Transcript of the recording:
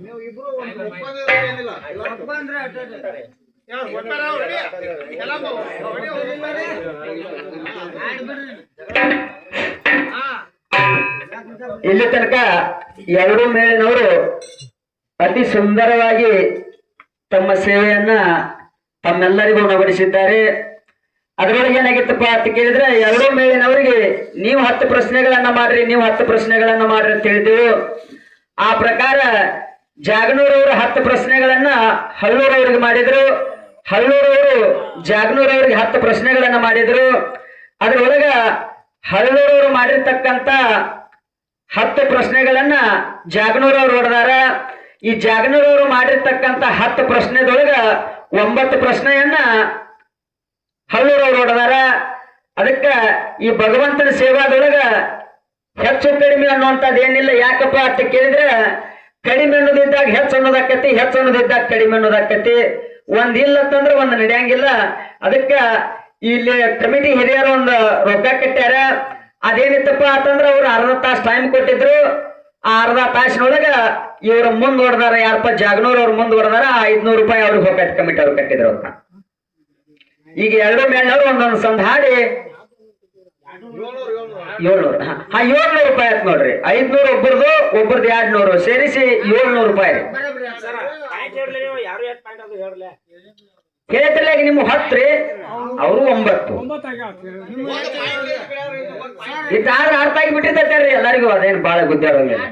ನೀವು ಇಬ್ರು ಒಂದು ಒಪ್ಪಂದ ಏನಿಲ್ಲ ಯಾರು? ಎಲ್ಲ ಹಾ ಇಲ್ಲಿ ತನಕ ಎರಡು ಮೇಲಿನವರು ಅತಿ ಸುಂದರವಾಗಿ ತಮ್ಮ ಸೇವೆಯನ್ನ ತಮ್ಮೆಲ್ಲರಿಗೂ ಉಣಬಡಿಸಿದ್ದಾರೆ. ಅದರೊಳಗೆ ಏನಾಗಿತ್ತಪ್ಪ ಅಂತ ಕೇಳಿದ್ರೆ, ಎರಡೂ ಮೇಲಿನವರಿಗೆ ನೀವು ಹತ್ತು ಪ್ರಶ್ನೆಗಳನ್ನ ಮಾಡ್ರಿ, ನೀವು ಹತ್ತು ಪ್ರಶ್ನೆಗಳನ್ನ ಮಾಡ್ರಿ ಅಂತ ಹೇಳಿದೆವು ಆ ಪ್ರಕಾರ ಜಾಗನೂರವರು ಹತ್ತು ಪ್ರಶ್ನೆಗಳನ್ನ ಹಲ್ಲೂರವ್ರಿಗೆ ಮಾಡಿದ್ರು. ಹಳ್ಳೂರವರು ಜಾಗನೂರವ್ರಿಗೆ ಹತ್ತು ಪ್ರಶ್ನೆಗಳನ್ನ ಮಾಡಿದ್ರು. ಅದರೊಳಗ ಹಳ್ಳೂರವರು ಮಾಡಿರ್ತಕ್ಕಂತ ಹತ್ತು ಪ್ರಶ್ನೆಗಳನ್ನ ಜಾಗನೂರವ್ರು ಹೊಡೆದಾರ. ಈ ಜಾಗನೂರವ್ರು ಮಾಡಿರ್ತಕ್ಕಂತ ಹತ್ತು ಪ್ರಶ್ನೆದೊಳಗ ಒಂಬತ್ತು ಪ್ರಶ್ನೆಯನ್ನ ಹಳ್ಳೂರವ್ರು ಹೊಡೆದಾರ ಅದಕ್ಕ ಈ ಭಗವಂತನ ಸೇವಾದೊಳಗ ಹೆಚ್ಚು ಕಡಿಮೆ ಅನ್ನುವಂಥದ್ದು ಏನಿಲ್ಲ. ಯಾಕಪ್ಪ ಅಂತ ಕೇಳಿದ್ರೆ, ಕಡಿಮೆ ಅನ್ನೋದಿದ್ದಾಗ ಹೆಚ್ಚು ಅನ್ನೋದಾಕತಿ, ಹೆಚ್ಚು ಅನ್ನೋದಿದ್ದಾಗ ಕಡಿಮೆ ಅನ್ನೋದಾಕತಿ. ಒಂದ್ ಇಲ್ಲ ಅಂತಂದ್ರೆ ಒಂದ್ ನಡೆಯಂಗಿಲ್ಲ. ಅದಕ್ಕ ಇಲ್ಲಿ ಕಮಿಟಿ ಹಿರಿಯರು ಒಂದು ರೊಕ್ಕ ಕಟ್ಟ್ಯಾರ. ಅದೇನಿತ್ತಪ್ಪ ಅಂತಂದ್ರೆ ಅವ್ರು ಅರ್ಧ ತಾಸು ಟೈಮ್ ಕೊಟ್ಟಿದ್ರು. ಆ ಅರ್ಧ ತಾಸಿನೊಳಗ ಇವ್ರ ಮುಂದ್ ಹೊಡೆದಾರ. ಯಾರಪ್ಪ ಜಾಗನೂರ್ ಅವ್ರ ಮುಂದ್ ಹೊಡೆದಾರ. ಐದ್ನೂರು ರೂಪಾಯಿ ಅವ್ರಿಗೆ ಹೋಗಟ್ ಕಮಿಟಿ ಅವ್ರು ಕಟ್ಟಿದ್ರು ಅವ್ರನ್ನ ಈಗ ಎರಡು ಮೇಲ್ನವ್ರು ಒಂದೊಂದು ಸಂದ್ ಹಾಡಿ. ಏಳ್ನೂರು. ಹಾ ಏಳ್ನೂರು ರೂಪಾಯಿ ಆಯ್ತು ನೋಡ್ರಿ. ಐದ್ನೂರು ಒಬ್ಬರದು ಒಬ್ಬರದು ಎರಡ್ ನೂರು ಸೇರಿಸಿ ಏಳ್ನೂರು ರೂಪಾಯಿ ಹೇಳ್ತಿಲ್ಲ ನಿಮ್ಗೆ ಹತ್ರಿ ಅವರು ಒಂಬತ್ತು. ಇದಾದ್ರೆ ಅರ್ಥ ಆಗಿ ಬಿಟ್ಟಿರ್ತೈತೆ ಎಲ್ಲರಿಗೂ. ಅದೇನು ಬಾಳ ಗುದ್ದಾಡೋಂಗಿಲ್ಲ